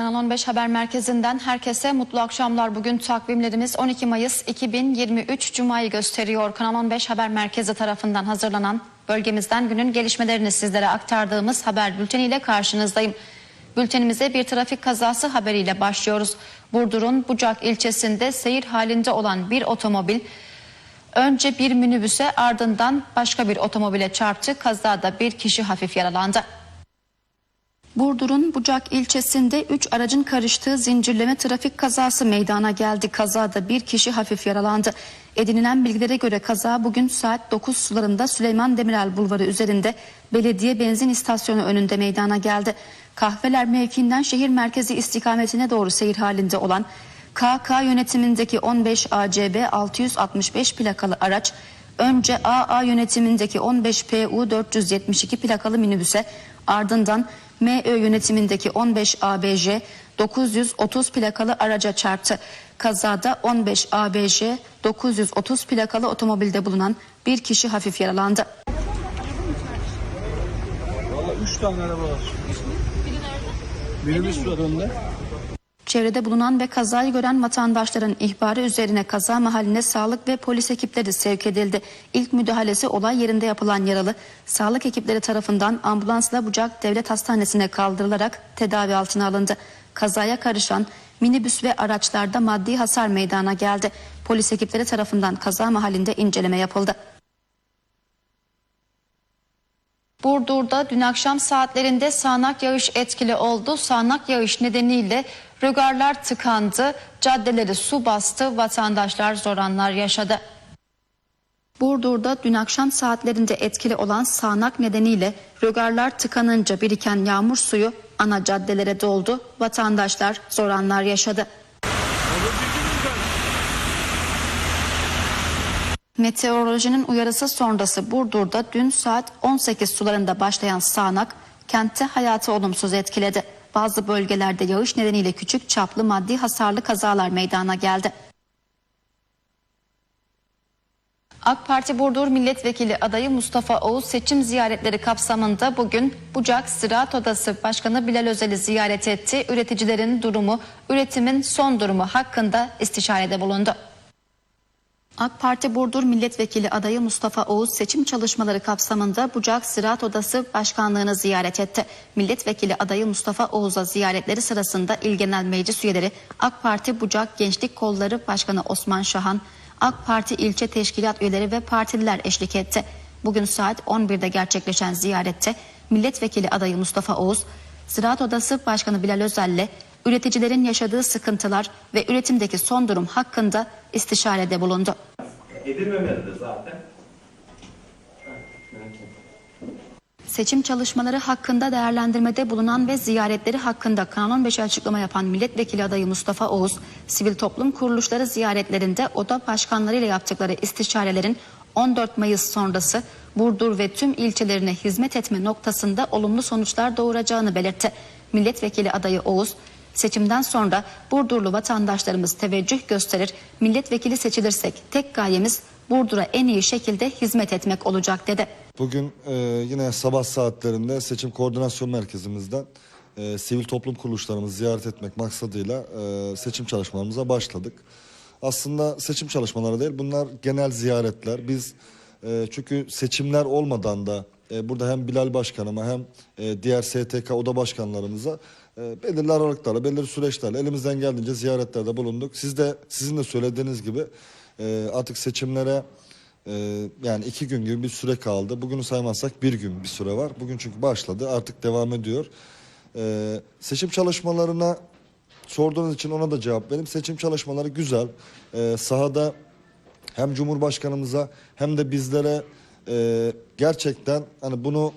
Kanal 15 Haber Merkezi'nden herkese mutlu akşamlar. Bugün takvimlerimiz 12 Mayıs 2023 Cuma'yı gösteriyor. Kanal 15 Haber Merkezi tarafından hazırlanan bölgemizden günün gelişmelerini sizlere aktardığımız haber bülteniyle karşınızdayım. Bültenimize bir trafik kazası haberiyle başlıyoruz. Burdur'un Bucak ilçesinde seyir halinde olan bir otomobil önce bir minibüse ardından başka bir otomobile çarptı. Kazada bir kişi hafif yaralandı. Burdur'un Bucak ilçesinde 3 aracın karıştığı zincirleme trafik kazası meydana geldi. Kazada bir kişi hafif yaralandı. Edinilen bilgilere göre kaza bugün saat 9 sularında Süleyman Demirel Bulvarı üzerinde belediye benzin istasyonu önünde meydana geldi. Kahveler mevkiinden şehir merkezi istikametine doğru seyir halinde olan KK yönetimindeki 15 ACB 665 plakalı araç önce AA yönetimindeki 15 PU 472 plakalı minibüse ardından MÖ yönetimindeki 15 ABJ 930 plakalı araca çarptı. Kazada 15 ABJ 930 plakalı otomobilde bulunan bir kişi hafif yaralandı. Valla üç tane araba var. Minibüs var önde. Çevrede bulunan ve kazayı gören vatandaşların ihbarı üzerine kaza mahalline sağlık ve polis ekipleri sevk edildi. İlk müdahalesi olay yerinde yapılan yaralı sağlık ekipleri tarafından ambulansla Bucak Devlet Hastanesi'ne kaldırılarak tedavi altına alındı. Kazaya karışan minibüs ve araçlarda maddi hasar meydana geldi. Polis ekipleri tarafından kaza mahallinde inceleme yapıldı. Burdur'da dün akşam saatlerinde sağanak yağış etkili oldu. Sağanak yağış nedeniyle rögarlar tıkandı, caddeleri su bastı, vatandaşlar zor anlar yaşadı. Burdur'da dün akşam saatlerinde etkili olan sağanak nedeniyle rögarlar tıkanınca biriken yağmur suyu ana caddelere doldu. Vatandaşlar zor anlar yaşadı. Meteorolojinin uyarısı sonrası Burdur'da dün saat 18 sularında başlayan sağanak kentte hayatı olumsuz etkiledi. Bazı bölgelerde yağış nedeniyle küçük çaplı maddi hasarlı kazalar meydana geldi. AK Parti Burdur Milletvekili adayı Mustafa Oğuz seçim ziyaretleri kapsamında bugün Bucak Ziraat Odası Başkanı Bilal Özel'i ziyaret etti. Üreticilerin durumu, üretimin son durumu hakkında istişarede bulundu. AK Parti Burdur Milletvekili adayı Mustafa Oğuz seçim çalışmaları kapsamında Bucak Ziraat Odası Başkanlığı'nı ziyaret etti. Milletvekili adayı Mustafa Oğuz'a ziyaretleri sırasında İl Genel Meclis üyeleri AK Parti Bucak Gençlik Kolları Başkanı Osman Şahan, AK Parti ilçe teşkilat üyeleri ve partililer eşlik etti. Bugün saat 11'de gerçekleşen ziyarette Milletvekili adayı Mustafa Oğuz, Ziraat Odası Başkanı Bilal Özel'le üreticilerin yaşadığı sıkıntılar ve üretimdeki son durum hakkında istişarede bulundu. Edilmemelidir zaten. Seçim çalışmaları hakkında değerlendirmede bulunan ve ziyaretleri hakkında Kanun 5'e açıklama yapan milletvekili adayı Mustafa Oğuz, sivil toplum kuruluşları ziyaretlerinde oda başkanlarıyla yaptıkları istişarelerin 14 Mayıs sonrası Burdur ve tüm ilçelerine hizmet etme noktasında olumlu sonuçlar doğuracağını belirtti. Milletvekili adayı Oğuz, seçimden sonra Burdurlu vatandaşlarımız teveccüh gösterir, milletvekili seçilirsek tek gayemiz Burdur'a en iyi şekilde hizmet etmek olacak dedi. Bugün e, yine sabah saatlerinde seçim koordinasyon merkezimizden e, sivil toplum kuruluşlarımızı ziyaret etmek maksadıyla e, seçim çalışmalarımıza başladık. Aslında seçim çalışmaları değil bunlar genel ziyaretler. Biz e, çünkü seçimler olmadan da e, burada hem Bilal Başkanıma hem e, diğer STK oda başkanlarımıza belirli aralıklarla, belirli süreçlerle elimizden geldiğince ziyaretlerde bulunduk. Siz de sizin de söylediğiniz gibi e, artık seçimlere ee, yani iki gün gibi bir süre kaldı. Bugünü saymazsak bir gün bir süre var. Bugün çünkü başladı artık devam ediyor. Ee, seçim çalışmalarına sorduğunuz için ona da cevap vereyim. Seçim çalışmaları güzel. Ee, sahada hem Cumhurbaşkanımıza hem de bizlere e, gerçekten hani bunu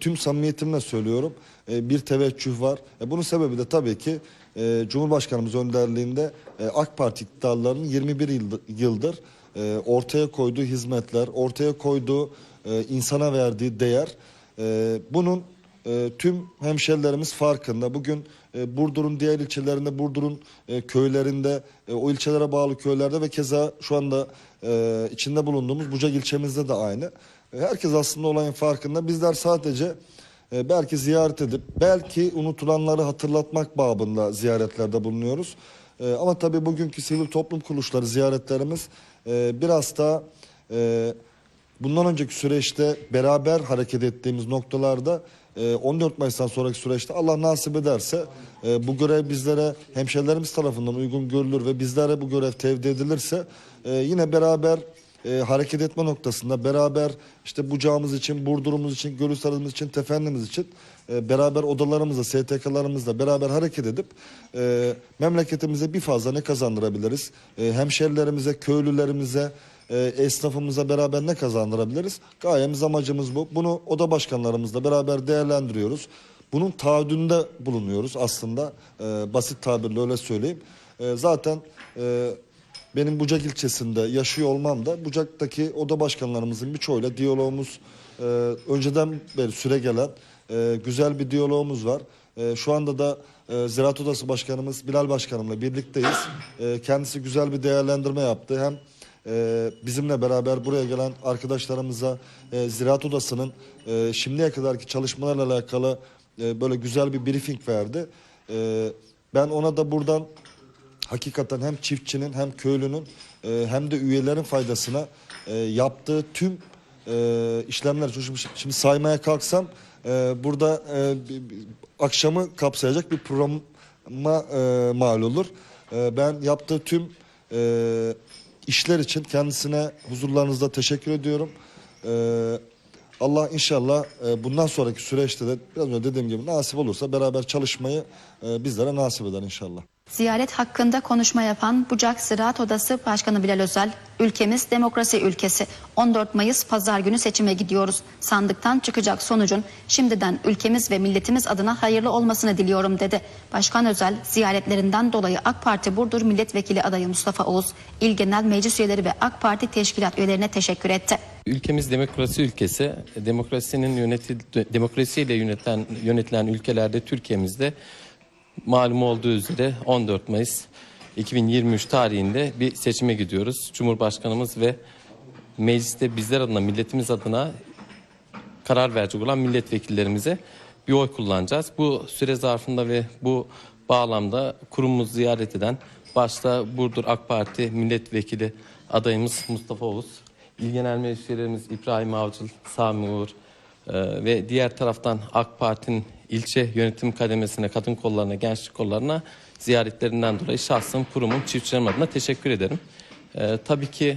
tüm samimiyetimle söylüyorum e, bir teveccüh var. E, bunun sebebi de tabii ki e, Cumhurbaşkanımız önderliğinde e, AK Parti iktidarlarının 21 yıldır, e, ortaya koyduğu hizmetler, ortaya koyduğu e, insana verdiği değer e, bunun e, tüm hemşerilerimiz farkında. Bugün e, Burdur'un diğer ilçelerinde, Burdur'un e, köylerinde, e, o ilçelere bağlı köylerde ve keza şu anda e, içinde bulunduğumuz Bucak ilçemizde de aynı. E, herkes aslında olayın farkında. Bizler sadece e, belki ziyaret edip belki unutulanları hatırlatmak babında ziyaretlerde bulunuyoruz. E, ama tabii bugünkü sivil toplum kuruluşları ziyaretlerimiz e, biraz da bundan önceki süreçte beraber hareket ettiğimiz noktalarda e, 14 Mayıs'tan sonraki süreçte Allah nasip ederse bu görev bizlere hemşerilerimiz tarafından uygun görülür ve bizlere bu görev tevdi edilirse yine beraber e, hareket etme noktasında beraber işte Bucağımız için, Burdur'umuz için, Gölüsar'ımız için, Tefendimiz için e, beraber odalarımızla, STK'larımızla beraber hareket edip e, memleketimize bir fazla ne kazandırabiliriz? E, hemşerilerimize, köylülerimize, e, esnafımıza beraber ne kazandırabiliriz? Gayemiz amacımız bu. Bunu oda başkanlarımızla beraber değerlendiriyoruz. Bunun taahhüdünde bulunuyoruz aslında. E, basit tabirle öyle söyleyeyim. E, zaten e, benim Bucak ilçesinde yaşıyor olmam da Bucak'taki oda başkanlarımızın birçoğuyla diyalogumuz e, önceden beri süre gelen e, güzel bir diyalogumuz var. E, şu anda da e, Ziraat Odası Başkanımız Bilal Başkanımla birlikteyiz. E, kendisi güzel bir değerlendirme yaptı. Hem e, bizimle beraber buraya gelen arkadaşlarımıza e, Ziraat Odası'nın e, şimdiye kadarki çalışmalarla alakalı e, böyle güzel bir briefing verdi. E, ben ona da buradan hakikaten hem çiftçinin hem köylünün e, hem de üyelerin faydasına e, yaptığı tüm e, işlemler. Şimdi, şimdi saymaya kalksam e, burada e, akşamı kapsayacak bir programa e, mal olur. E, ben yaptığı tüm e, işler için kendisine huzurlarınızda teşekkür ediyorum. E, Allah inşallah e, bundan sonraki süreçte de biraz önce dediğim gibi nasip olursa beraber çalışmayı e, bizlere nasip eder inşallah. Ziyaret hakkında konuşma yapan Bucak Ziraat Odası Başkanı Bilal Özel, ülkemiz demokrasi ülkesi. 14 Mayıs pazar günü seçime gidiyoruz. Sandıktan çıkacak sonucun şimdiden ülkemiz ve milletimiz adına hayırlı olmasını diliyorum dedi. Başkan Özel ziyaretlerinden dolayı AK Parti Burdur Milletvekili adayı Mustafa Oğuz, İl Genel Meclis üyeleri ve AK Parti teşkilat üyelerine teşekkür etti. Ülkemiz demokrasi ülkesi. Demokrasinin yöneti demokrasiyle yönetilen yönetilen ülkelerde Türkiye'mizde malum olduğu üzere 14 Mayıs 2023 tarihinde bir seçime gidiyoruz. Cumhurbaşkanımız ve mecliste bizler adına, milletimiz adına karar verecek olan milletvekillerimize bir oy kullanacağız. Bu süre zarfında ve bu bağlamda kurumumuzu ziyaret eden başta Burdur AK Parti milletvekili adayımız Mustafa Oğuz, İl Genel Meclis üyelerimiz İbrahim Avcıl, Sami Uğur e, ve diğer taraftan AK Parti'nin ilçe yönetim kademesine, kadın kollarına, gençlik kollarına ziyaretlerinden dolayı şahsım, kurumum, çiftçilerim adına teşekkür ederim. E, tabii ki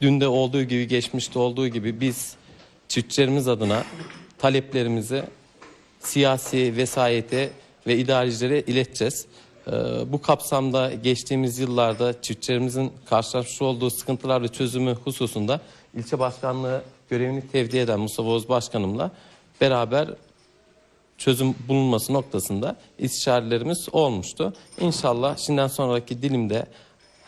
dün de olduğu gibi geçmişte olduğu gibi biz çiftçilerimiz adına taleplerimizi siyasi vesayete ve idarecilere ileteceğiz. Ee, bu kapsamda geçtiğimiz yıllarda çiftçilerimizin karşılaşmış olduğu sıkıntılar ve çözümü hususunda ilçe başkanlığı görevini tevdi eden Mustafa Oğuz Başkanımla beraber çözüm bulunması noktasında istişarelerimiz olmuştu. İnşallah şimdiden sonraki dilimde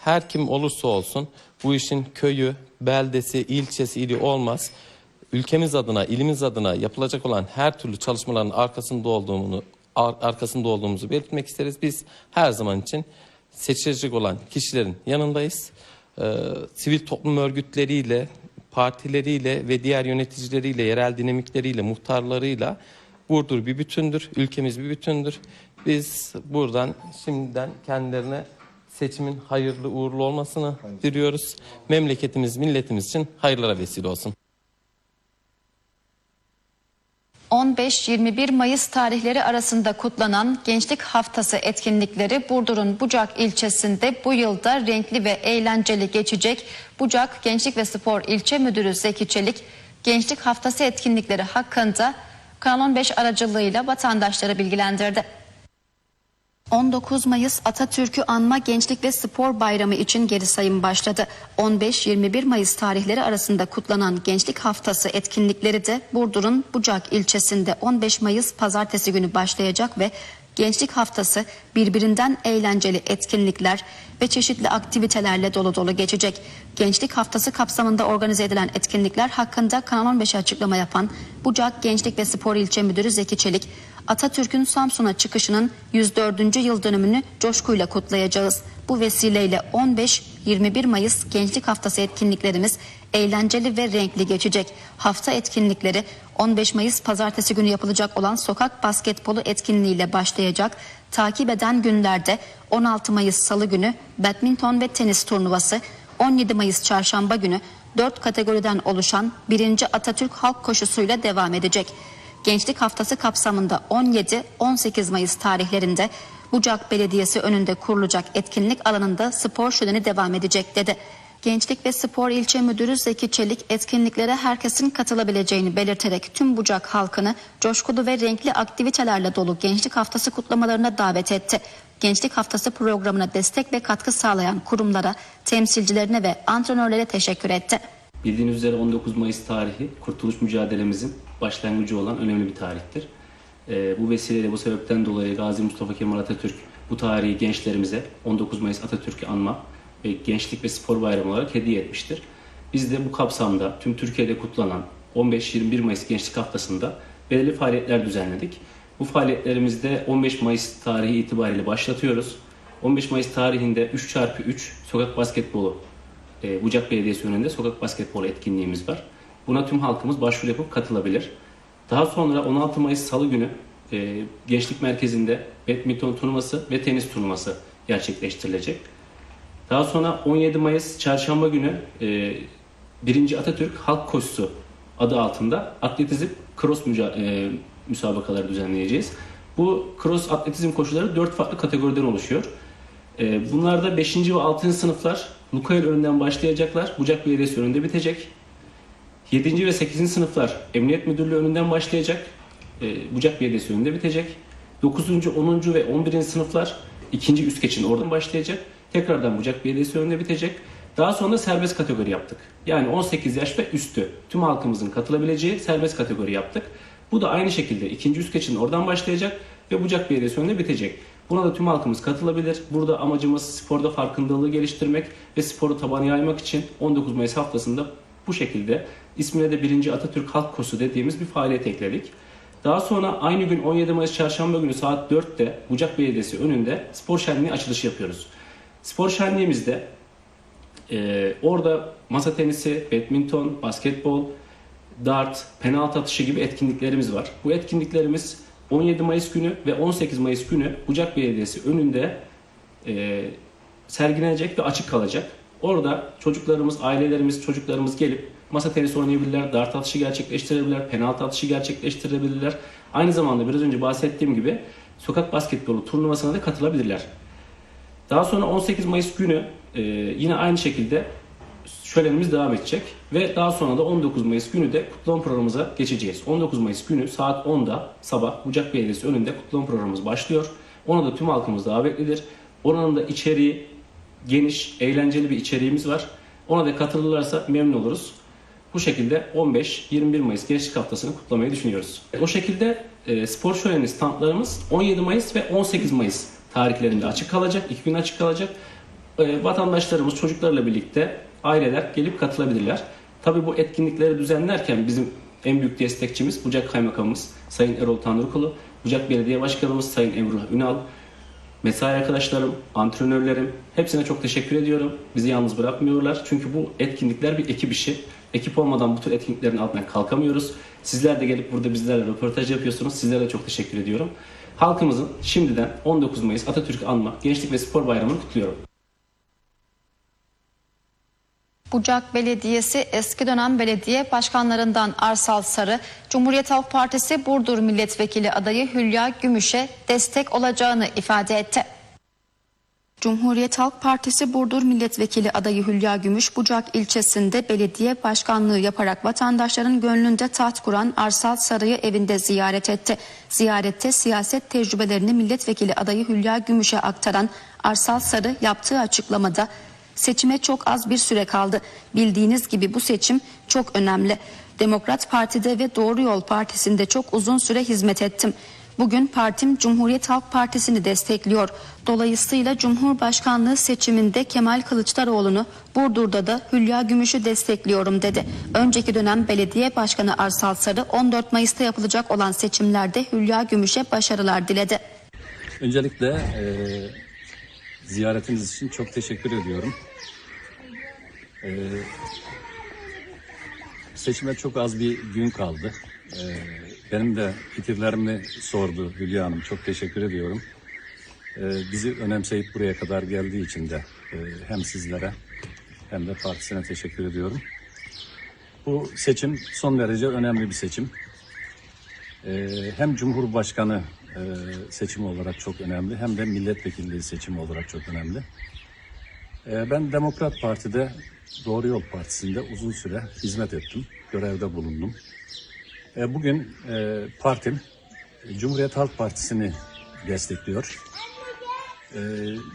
her kim olursa olsun bu işin köyü, beldesi, ilçesi, ili olmaz. Ülkemiz adına, ilimiz adına yapılacak olan her türlü çalışmaların arkasında olduğunu ar- arkasında olduğumuzu belirtmek isteriz. Biz her zaman için seçilecek olan kişilerin yanındayız. Ee, sivil toplum örgütleriyle, partileriyle ve diğer yöneticileriyle, yerel dinamikleriyle, muhtarlarıyla Burdur bir bütündür, ülkemiz bir bütündür. Biz buradan şimdiden kendilerine seçimin hayırlı uğurlu olmasını diliyoruz. Memleketimiz, milletimiz için hayırlara vesile olsun. 15-21 Mayıs tarihleri arasında kutlanan Gençlik Haftası etkinlikleri Burdur'un Bucak ilçesinde bu yılda renkli ve eğlenceli geçecek. Bucak Gençlik ve Spor İlçe Müdürü Zeki Çelik, Gençlik Haftası etkinlikleri hakkında Kanal 15 aracılığıyla vatandaşları bilgilendirdi. 19 Mayıs Atatürk'ü anma Gençlik ve Spor Bayramı için geri sayım başladı. 15-21 Mayıs tarihleri arasında kutlanan Gençlik Haftası etkinlikleri de Burdur'un Bucak ilçesinde 15 Mayıs pazartesi günü başlayacak ve Gençlik Haftası birbirinden eğlenceli etkinlikler ve çeşitli aktivitelerle dolu dolu geçecek. Gençlik Haftası kapsamında organize edilen etkinlikler hakkında Kanal 15'e açıklama yapan Bucak Gençlik ve Spor İlçe Müdürü Zeki Çelik, Atatürk'ün Samsun'a çıkışının 104. yıl dönümünü coşkuyla kutlayacağız. Bu vesileyle 21 Mayıs Gençlik Haftası etkinliklerimiz eğlenceli ve renkli geçecek. Hafta etkinlikleri 15 Mayıs pazartesi günü yapılacak olan sokak basketbolu etkinliğiyle başlayacak. Takip eden günlerde 16 Mayıs Salı günü badminton ve tenis turnuvası, 17 Mayıs Çarşamba günü 4 kategoriden oluşan 1. Atatürk Halk Koşusu'yla devam edecek. Gençlik Haftası kapsamında 17-18 Mayıs tarihlerinde Bucak Belediyesi önünde kurulacak etkinlik alanında spor şöleni devam edecek dedi. Gençlik ve Spor İlçe Müdürü Zeki Çelik etkinliklere herkesin katılabileceğini belirterek tüm Bucak halkını coşkulu ve renkli aktivitelerle dolu Gençlik Haftası kutlamalarına davet etti. Gençlik Haftası programına destek ve katkı sağlayan kurumlara, temsilcilerine ve antrenörlere teşekkür etti. Bildiğiniz üzere 19 Mayıs tarihi kurtuluş mücadelemizin başlangıcı olan önemli bir tarihtir. Ee, bu vesileyle bu sebepten dolayı Gazi Mustafa Kemal Atatürk bu tarihi gençlerimize 19 Mayıs Atatürk'ü anma ve Gençlik ve Spor Bayramı olarak hediye etmiştir. Biz de bu kapsamda tüm Türkiye'de kutlanan 15-21 Mayıs Gençlik Haftası'nda belirli faaliyetler düzenledik. Bu faaliyetlerimizde 15 Mayıs tarihi itibariyle başlatıyoruz. 15 Mayıs tarihinde 3x3 sokak basketbolu e, Bucak Belediyesi önünde sokak basketbolu etkinliğimiz var. Buna tüm halkımız başvuru yapıp katılabilir. Daha sonra 16 Mayıs Salı günü e, Gençlik Merkezi'nde badminton turnuvası ve tenis turnuvası gerçekleştirilecek. Daha sonra 17 Mayıs Çarşamba günü e, 1. Atatürk Halk Koşusu adı altında atletizm cross e, müsabakaları düzenleyeceğiz. Bu cross atletizm koşuları 4 farklı kategoriden oluşuyor. E, bunlarda 5. ve 6. sınıflar Lukoil önünden başlayacaklar. Bucak Belediyesi önünde bitecek. 7. ve 8. sınıflar Emniyet Müdürlüğü önünden başlayacak. E, Bucak Belediyesi önünde bitecek. 9. 10. ve 11. sınıflar ikinci üst geçin oradan başlayacak. Tekrardan Bucak Belediyesi önünde bitecek. Daha sonra serbest kategori yaptık. Yani 18 yaş ve üstü tüm halkımızın katılabileceği serbest kategori yaptık. Bu da aynı şekilde ikinci üst geçin oradan başlayacak ve Bucak Belediyesi önünde bitecek. Buna da tüm halkımız katılabilir. Burada amacımız sporda farkındalığı geliştirmek ve sporu tabana yaymak için 19 Mayıs haftasında bu şekilde ismine de 1. Atatürk Halk Koşusu dediğimiz bir faaliyet ekledik. Daha sonra aynı gün 17 Mayıs Çarşamba günü saat 4'te Bucak Belediyesi önünde spor şenliği açılışı yapıyoruz. Spor şenliğimizde e, orada masa tenisi, badminton, basketbol, dart, penaltı atışı gibi etkinliklerimiz var. Bu etkinliklerimiz 17 Mayıs günü ve 18 Mayıs günü Bucak Belediyesi önünde e, sergilenecek ve açık kalacak. Orada çocuklarımız, ailelerimiz, çocuklarımız gelip masa tenisi oynayabilirler, dart atışı gerçekleştirebilirler, penaltı atışı gerçekleştirebilirler. Aynı zamanda biraz önce bahsettiğim gibi sokak basketbolu turnuvasına da katılabilirler. Daha sonra 18 Mayıs günü e, yine aynı şekilde şölenimiz devam edecek ve daha sonra da 19 Mayıs günü de kutlama programımıza geçeceğiz. 19 Mayıs günü saat 10'da sabah Bucak Belediyesi önünde kutlama programımız başlıyor. Ona da tüm halkımız davetlidir. Oranın da içeriği geniş, eğlenceli bir içeriğimiz var. Ona da katılırlarsa memnun oluruz. Bu şekilde 15-21 Mayıs Gençlik Haftası'nı kutlamayı düşünüyoruz. O şekilde e, spor şöleni standlarımız 17 Mayıs ve 18 Mayıs tarihlerinde açık kalacak. iki gün açık kalacak. E, vatandaşlarımız çocuklarla birlikte aileler gelip katılabilirler. Tabi bu etkinlikleri düzenlerken bizim en büyük destekçimiz Bucak Kaymakamımız Sayın Erol Tanrıkulu, Bucak Belediye Başkanımız Sayın Emruh Ünal, mesai arkadaşlarım, antrenörlerim hepsine çok teşekkür ediyorum. Bizi yalnız bırakmıyorlar. Çünkü bu etkinlikler bir ekip işi. Ekip olmadan bu tür etkinliklerin altından kalkamıyoruz. Sizler de gelip burada bizlerle röportaj yapıyorsunuz. Sizlere de çok teşekkür ediyorum. Halkımızın şimdiden 19 Mayıs Atatürk Anma Gençlik ve Spor Bayramı'nı kutluyorum. Bucak Belediyesi eski dönem belediye başkanlarından Arsal Sarı, Cumhuriyet Halk Partisi Burdur Milletvekili adayı Hülya Gümüş'e destek olacağını ifade etti. Cumhuriyet Halk Partisi Burdur Milletvekili adayı Hülya Gümüş, Bucak ilçesinde belediye başkanlığı yaparak vatandaşların gönlünde taht kuran Arsal Sarı'yı evinde ziyaret etti. Ziyarette siyaset tecrübelerini milletvekili adayı Hülya Gümüş'e aktaran Arsal Sarı yaptığı açıklamada Seçime çok az bir süre kaldı. Bildiğiniz gibi bu seçim çok önemli. Demokrat Parti'de ve Doğru Yol Partisi'nde çok uzun süre hizmet ettim. Bugün partim Cumhuriyet Halk Partisi'ni destekliyor. Dolayısıyla Cumhurbaşkanlığı seçiminde Kemal Kılıçdaroğlu'nu, Burdur'da da Hülya Gümüş'ü destekliyorum dedi. Önceki dönem belediye başkanı Arsal Sarı 14 Mayıs'ta yapılacak olan seçimlerde Hülya Gümüş'e başarılar diledi. Öncelikle e, ziyaretiniz için çok teşekkür ediyorum. Ee, seçime çok az bir gün kaldı. Ee, benim de fikirlerimi sordu Hülya Hanım. Çok teşekkür ediyorum. Ee, bizi önemseyip buraya kadar geldiği için de e, hem sizlere hem de partisine teşekkür ediyorum. Bu seçim son derece önemli bir seçim. Ee, hem Cumhurbaşkanı e, seçimi olarak çok önemli hem de milletvekilliği seçimi olarak çok önemli. Ee, Ben Demokrat Parti'de Doğru Yol Partisi'nde uzun süre hizmet ettim, görevde bulundum. Ee, Bugün e, partim Cumhuriyet Halk Partisi'ni destekliyor. Ee,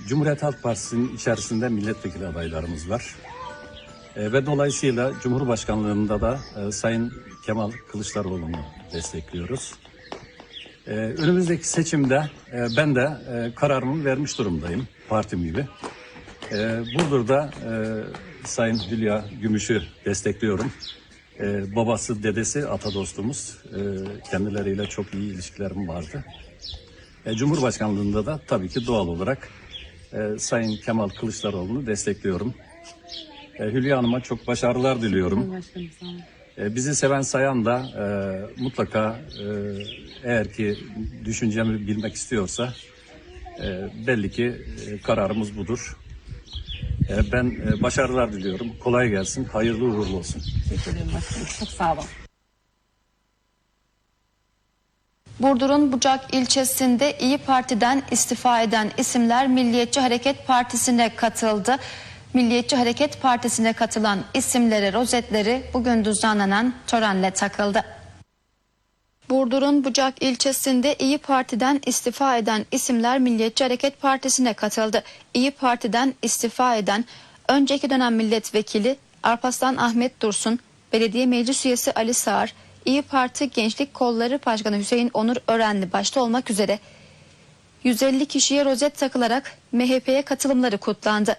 Cumhuriyet Halk Partisi'nin içerisinde milletvekili adaylarımız var. Ee, Ve dolayısıyla Cumhurbaşkanlığında da e, Sayın Kemal Kılıçdaroğlu'nu destekliyoruz. Ee, Önümüzdeki seçimde e, ben de e, kararımı vermiş durumdayım partim gibi. Ee, Burdur'da e, Sayın Hülya Gümüş'ü destekliyorum. Ee, babası, dedesi, ata dostumuz. Kendileriyle çok iyi ilişkilerim vardı. E, Cumhurbaşkanlığında da tabii ki doğal olarak Sayın Kemal Kılıçdaroğlu'nu destekliyorum. Hülya Hanım'a çok başarılar diliyorum. E, bizi seven sayan da e, mutlaka e, eğer ki düşüncemi bilmek istiyorsa e, belli ki e, kararımız budur. E, ben e, başarılar diliyorum. Kolay gelsin. Hayırlı uğurlu olsun. Teşekkür ederim başkanım. Çok sağ olun. Burdur'un Bucak ilçesinde İyi Parti'den istifa eden isimler Milliyetçi Hareket Partisi'ne katıldı. Milliyetçi Hareket Partisi'ne katılan isimlere rozetleri bugün düzenlenen törenle takıldı. Burdur'un Bucak ilçesinde İyi Parti'den istifa eden isimler Milliyetçi Hareket Partisi'ne katıldı. İyi Parti'den istifa eden önceki dönem milletvekili Arpaslan Ahmet Dursun, belediye meclis üyesi Ali Sağar, İyi Parti Gençlik Kolları Başkanı Hüseyin Onur Örenli başta olmak üzere 150 kişiye rozet takılarak MHP'ye katılımları kutlandı.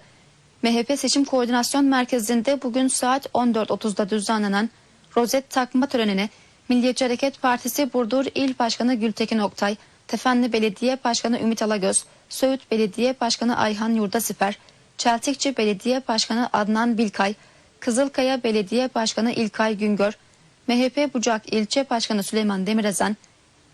MHP Seçim Koordinasyon Merkezi'nde bugün saat 14.30'da düzenlenen rozet takma törenine Milliyetçi Hareket Partisi Burdur İl Başkanı Gültekin Oktay, Tefenli Belediye Başkanı Ümit Alagöz, Söğüt Belediye Başkanı Ayhan Yurdasiper, Çeltikçi Belediye Başkanı Adnan Bilkay, Kızılkaya Belediye Başkanı İlkay Güngör, MHP Bucak İlçe Başkanı Süleyman Demirezen,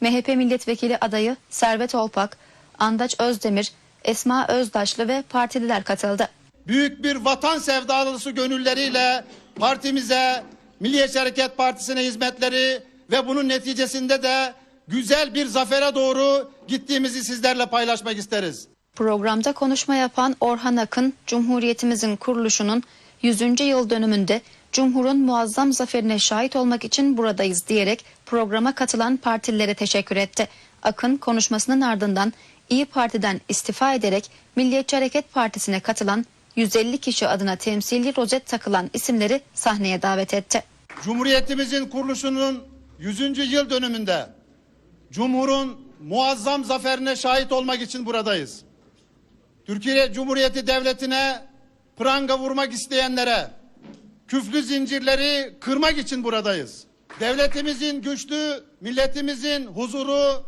MHP Milletvekili adayı Servet Olpak, Andaç Özdemir, Esma Özdaşlı ve partililer katıldı. Büyük bir vatan sevdalısı gönülleriyle partimize, Milliyetçi Hareket Partisi'ne hizmetleri ve bunun neticesinde de güzel bir zafere doğru gittiğimizi sizlerle paylaşmak isteriz. Programda konuşma yapan Orhan Akın, Cumhuriyetimizin kuruluşunun 100. yıl dönümünde Cumhur'un muazzam zaferine şahit olmak için buradayız diyerek programa katılan partililere teşekkür etti. Akın konuşmasının ardından İyi Parti'den istifa ederek Milliyetçi Hareket Partisi'ne katılan 150 kişi adına temsili rozet takılan isimleri sahneye davet etti. Cumhuriyetimizin kuruluşunun 100. yıl dönümünde Cumhur'un muazzam zaferine şahit olmak için buradayız. Türkiye Cumhuriyeti Devleti'ne pranga vurmak isteyenlere küflü zincirleri kırmak için buradayız. Devletimizin güçlü, milletimizin huzuru,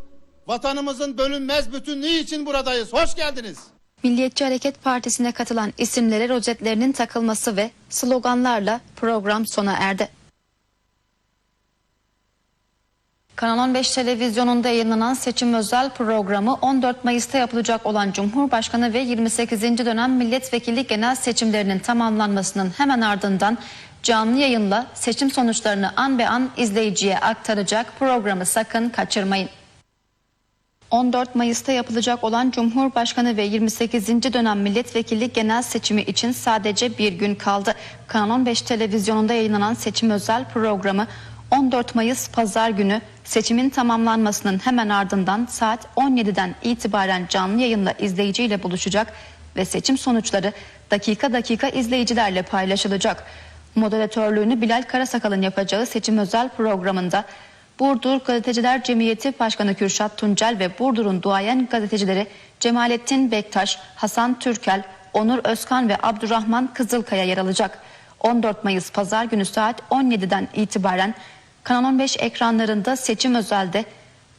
vatanımızın bölünmez bütünlüğü için buradayız. Hoş geldiniz. Milliyetçi Hareket Partisi'ne katılan isimlere rozetlerinin takılması ve sloganlarla program sona erdi. Kanal 15 televizyonunda yayınlanan seçim özel programı 14 Mayıs'ta yapılacak olan Cumhurbaşkanı ve 28. dönem milletvekili genel seçimlerinin tamamlanmasının hemen ardından canlı yayınla seçim sonuçlarını an be an izleyiciye aktaracak programı sakın kaçırmayın. 14 Mayıs'ta yapılacak olan Cumhurbaşkanı ve 28. dönem milletvekili genel seçimi için sadece bir gün kaldı. Kanal 15 televizyonunda yayınlanan seçim özel programı 14 Mayıs pazar günü seçimin tamamlanmasının hemen ardından saat 17'den itibaren canlı yayınla izleyiciyle buluşacak ve seçim sonuçları dakika dakika izleyicilerle paylaşılacak. Moderatörlüğünü Bilal Karasakal'ın yapacağı seçim özel programında Burdur Gazeteciler Cemiyeti Başkanı Kürşat Tuncel ve Burdur'un duayen gazetecileri Cemalettin Bektaş, Hasan Türkel, Onur Özkan ve Abdurrahman Kızılkaya yer alacak. 14 Mayıs Pazar günü saat 17'den itibaren Kanal 15 ekranlarında seçim özelde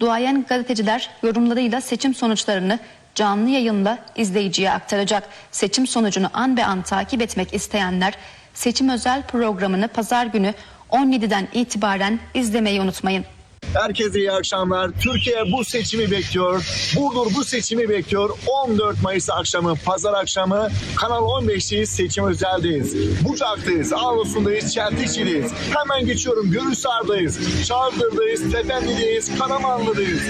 duayen gazeteciler yorumlarıyla seçim sonuçlarını canlı yayınla izleyiciye aktaracak. Seçim sonucunu an be an takip etmek isteyenler seçim özel programını pazar günü 17'den itibaren izlemeyi unutmayın. Herkese iyi akşamlar. Türkiye bu seçimi bekliyor. Burdur bu seçimi bekliyor. 14 Mayıs akşamı, pazar akşamı Kanal 15'teyiz, seçim özeldeyiz. Bucak'tayız, Ağrosundayız, Çeltikçi'deyiz. Hemen geçiyorum, Gürüsar'dayız, Çağdır'dayız, Tefendi'deyiz, Karamanlı'dayız,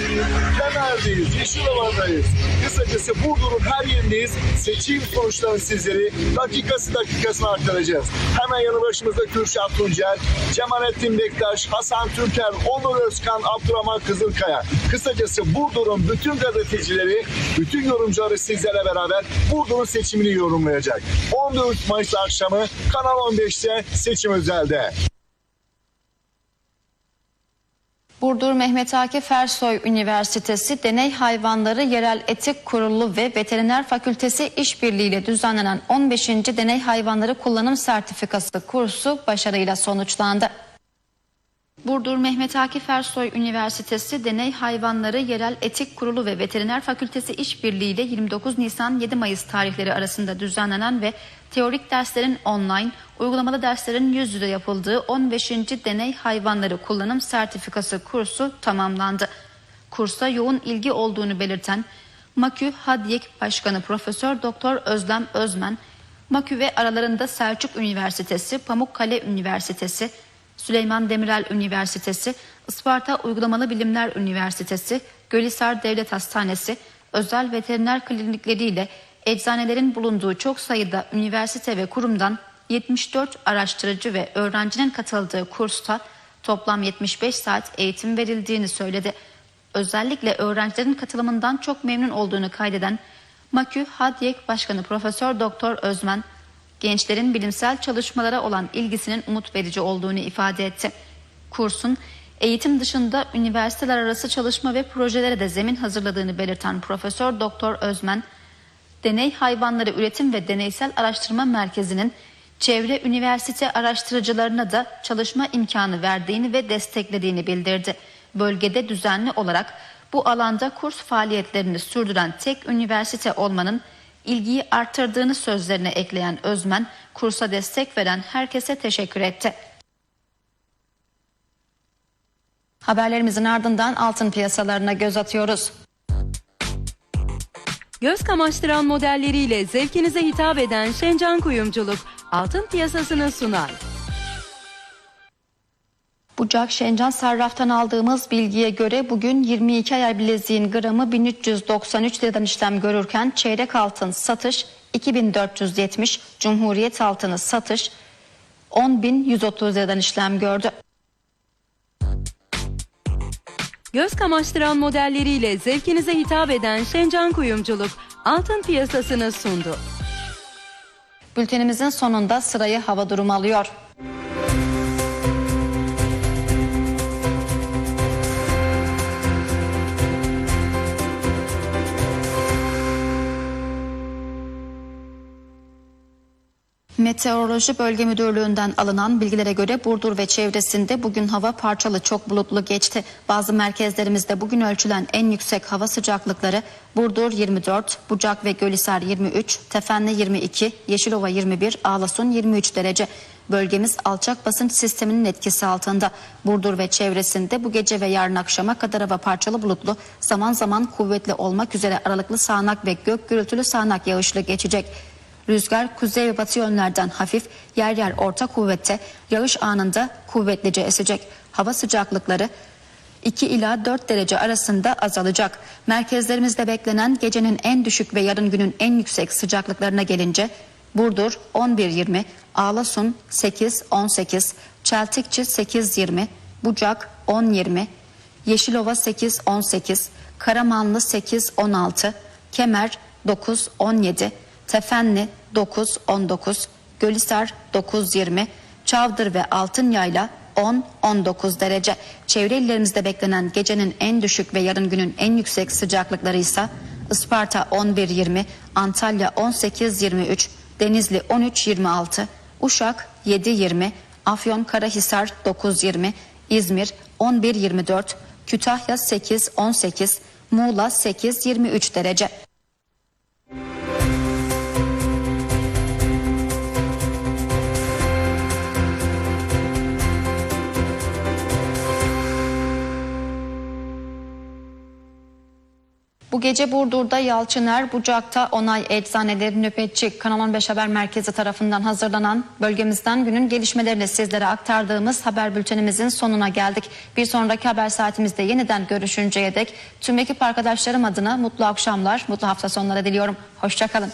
Kemer'deyiz, Yeşilova'dayız. Kısacası Burdur'un her yerindeyiz. Seçim sonuçlarını sizleri dakikası dakikasına aktaracağız. Hemen yanı başımızda Kürşat Tuncel, Cemalettin Bektaş, Hasan Türker, Onur Özkan, Abdurrahman Kızılkaya. Kısacası Burdur'un bütün gazetecileri, bütün yorumcuları sizlerle beraber Burdur'un seçimini yorumlayacak. 14 Mayıs akşamı Kanal 15'te seçim özelde. Burdur Mehmet Akif Ersoy Üniversitesi Deney Hayvanları Yerel Etik Kurulu ve Veteriner Fakültesi işbirliğiyle düzenlenen 15. Deney Hayvanları Kullanım Sertifikası kursu başarıyla sonuçlandı. Burdur Mehmet Akif Ersoy Üniversitesi Deney Hayvanları Yerel Etik Kurulu ve Veteriner Fakültesi işbirliğiyle 29 Nisan 7 Mayıs tarihleri arasında düzenlenen ve teorik derslerin online, uygulamalı derslerin yüz yüze yapıldığı 15. Deney Hayvanları Kullanım Sertifikası kursu tamamlandı. Kursa yoğun ilgi olduğunu belirten MAKÜ Hadyek Başkanı Profesör Doktor Özlem Özmen, MAKÜ ve aralarında Selçuk Üniversitesi, Pamukkale Üniversitesi, Süleyman Demirel Üniversitesi, Isparta Uygulamalı Bilimler Üniversitesi, Gölhisar Devlet Hastanesi, özel veteriner klinikleriyle eczanelerin bulunduğu çok sayıda üniversite ve kurumdan 74 araştırıcı ve öğrencinin katıldığı kursta toplam 75 saat eğitim verildiğini söyledi. Özellikle öğrencilerin katılımından çok memnun olduğunu kaydeden MAKÜ Hadyek Başkanı Profesör Doktor Özmen, gençlerin bilimsel çalışmalara olan ilgisinin umut verici olduğunu ifade etti. Kursun eğitim dışında üniversiteler arası çalışma ve projelere de zemin hazırladığını belirten Profesör Doktor Özmen, Deney Hayvanları Üretim ve Deneysel Araştırma Merkezi'nin çevre üniversite araştırıcılarına da çalışma imkanı verdiğini ve desteklediğini bildirdi. Bölgede düzenli olarak bu alanda kurs faaliyetlerini sürdüren tek üniversite olmanın ilgiyi arttırdığını sözlerine ekleyen Özmen, kursa destek veren herkese teşekkür etti. Haberlerimizin ardından altın piyasalarına göz atıyoruz. Göz kamaştıran modelleriyle zevkinize hitap eden Şencan Kuyumculuk altın piyasasını sunar. Bucak Şencan Sarraf'tan aldığımız bilgiye göre bugün 22 ayar bileziğin gramı 1393 liradan işlem görürken çeyrek altın satış 2470, Cumhuriyet altını satış 10.130 liradan işlem gördü. Göz kamaştıran modelleriyle zevkinize hitap eden Şencan Kuyumculuk altın piyasasını sundu. Bültenimizin sonunda sırayı hava durumu alıyor. Meteoroloji Bölge Müdürlüğü'nden alınan bilgilere göre Burdur ve çevresinde bugün hava parçalı çok bulutlu geçti. Bazı merkezlerimizde bugün ölçülen en yüksek hava sıcaklıkları Burdur 24, Bucak ve Gölhisar 23, Tefenli 22, Yeşilova 21, Ağlasun 23 derece. Bölgemiz alçak basınç sisteminin etkisi altında. Burdur ve çevresinde bu gece ve yarın akşama kadar hava parçalı bulutlu, zaman zaman kuvvetli olmak üzere aralıklı sağanak ve gök gürültülü sağanak yağışlı geçecek. Rüzgar kuzey ve batı yönlerden hafif, yer yer orta kuvvette, yağış anında kuvvetlice esecek. Hava sıcaklıkları 2 ila 4 derece arasında azalacak. Merkezlerimizde beklenen gecenin en düşük ve yarın günün en yüksek sıcaklıklarına gelince Burdur 11-20, Ağlasun 8-18, Çeltikçi 8-20, Bucak 10-20, Yeşilova 8-18, Karamanlı 8-16, Kemer 9-17, Tefenli 9-19, Gölhisar 9-20, Çavdır ve Altınyayla 10-19 derece. Çevre illerimizde beklenen gecenin en düşük ve yarın günün en yüksek sıcaklıkları ise Isparta 11-20, Antalya 18-23, Denizli 13-26, Uşak 7-20, Afyon Karahisar 9-20, İzmir 11-24, Kütahya 8-18, Muğla 8-23 derece. Bu gece Burdur'da Yalçıner, Bucak'ta Onay Eczaneleri Nöbetçi Kanal 15 Haber Merkezi tarafından hazırlanan bölgemizden günün gelişmelerini sizlere aktardığımız haber bültenimizin sonuna geldik. Bir sonraki haber saatimizde yeniden görüşünceye dek tüm ekip arkadaşlarım adına mutlu akşamlar, mutlu hafta sonları diliyorum. Hoşçakalın.